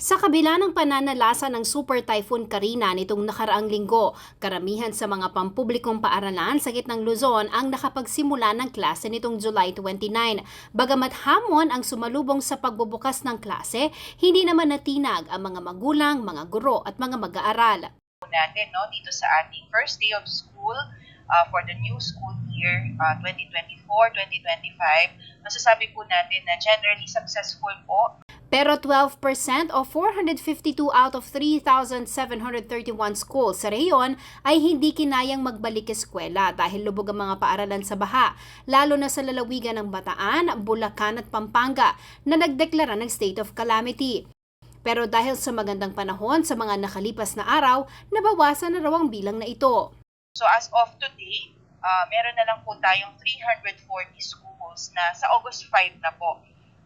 Sa kabila ng pananalasa ng Super Typhoon Karina nitong nakaraang linggo, karamihan sa mga pampublikong paaralan sa gitnang Luzon ang nakapagsimula ng klase nitong July 29. Bagamat hamon ang sumalubong sa pagbubukas ng klase, hindi naman natinag ang mga magulang, mga guro at mga mag-aaral. natin no dito sa ating first day of school uh, for the new school year uh, 2024-2025 masasabi po natin na generally successful po Pero 12% o 452 out of 3,731 schools sa rehiyon ay hindi kinayang magbalik eskwela dahil lubog ang mga paaralan sa baha, lalo na sa lalawigan ng Bataan, Bulacan at Pampanga na nagdeklara ng state of calamity. Pero dahil sa magandang panahon sa mga nakalipas na araw, nabawasan na raw ang bilang na ito. So as of today uh, meron na lang po tayong 340 schools na sa August 5 na po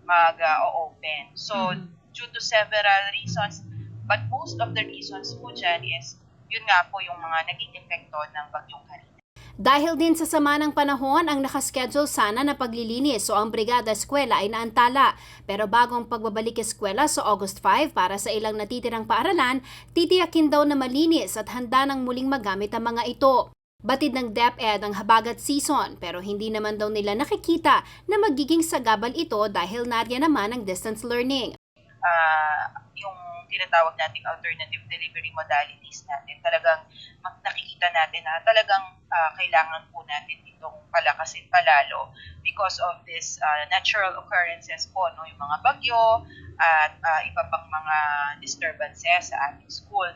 mag-open so Mhm. due to several reasons but most of the reasons po dyan is yun nga po yung mga naging epekto ng bagyong Karina Dahil din sa sama ng panahon ang nakaschedule sana na paglilinis o ang brigada eskwela ay naantala. Pero bagong pagbabalik eskwela sa August 5 para sa ilang natitirang paaralan, titiyakin daw na malinis at handa ng muling magamit ang mga ito. Batid ng DepEd ang habagat season pero hindi naman daw nila nakikita na magiging sagabal ito dahil nariyan naman ang distance learning. ah, yung tinatawag nating alternative delivery modalities natin, talagang mak- nakikita natin na talagang ah, kailangan po natin itong palakasin palalo because of this ah, natural occurrences po, no? yung mga bagyo at ah, iba pang mga disturbances sa ating school.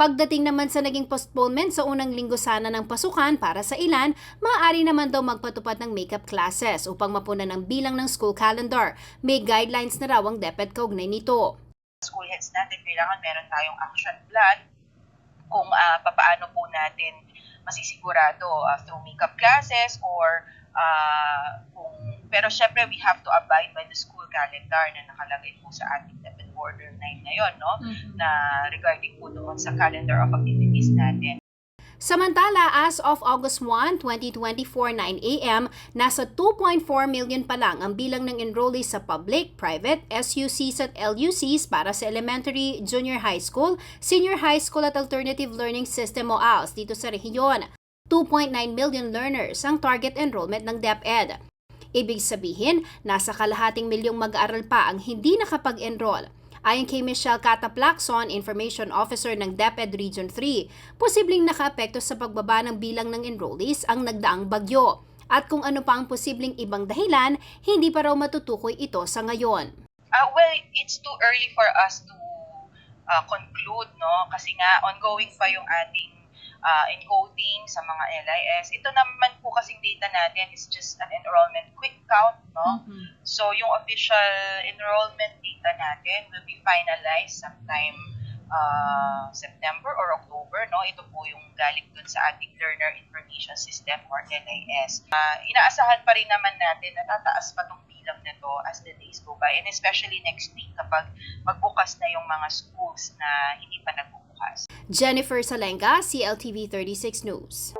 Pagdating naman sa naging postponement sa unang linggo sana ng pasukan para sa ilan, maaari naman daw magpatupad ng makeup classes upang mapunan ang bilang ng school calendar. May guidelines na raw ang DepEd kaugnay nito. School heads natin, kailangan meron tayong action plan kung ah, papaano po natin masisigurado ah, through makeup classes or ah, kung pero syempre we have to abide by the school calendar na nakalagay po sa ating DepEd Order 9 ngayon, no? Na regarding po doon sa calendar of activities natin. Samantala, as of August 1, 2024, 9 a.m., nasa 2.4 million pa lang ang bilang ng enrollees sa public, private, SUCs at LUCs para sa elementary, junior high school, senior high school at alternative learning system o ALS dito sa rehiyon. 2.9 million learners ang target enrollment ng DepEd. Ibig sabihin, nasa kalahating milyong mag-aaral pa ang hindi nakapag-enroll. Ayon kay Michelle Cataplacson, Information Officer ng DepEd Region 3, posibleng nakaapekto sa pagbaba ng bilang ng enrollees ang nagdaang bagyo. At kung ano pa ang posibleng ibang dahilan, hindi pa raw matutukoy ito sa ngayon. Ah, well, it's too early for us to ah, conclude, no? Kasi nga, ongoing pa yung ating ah, encoding sa mga LIS. Ito naman po kasing data natin is just an enrollment quick count, no? So, yung official enrollment data natin will be finalized sometime uh, September or October, no? Ito po yung galing dun sa ating Learner Information System or LIS. Ah, inaasahan pa rin naman natin na tataas pa tong bilang nito as the days go by and especially next week kapag magbukas na yung mga schools na hindi pa nagbubukas. Jennifer Salenga, CLTV 36 News.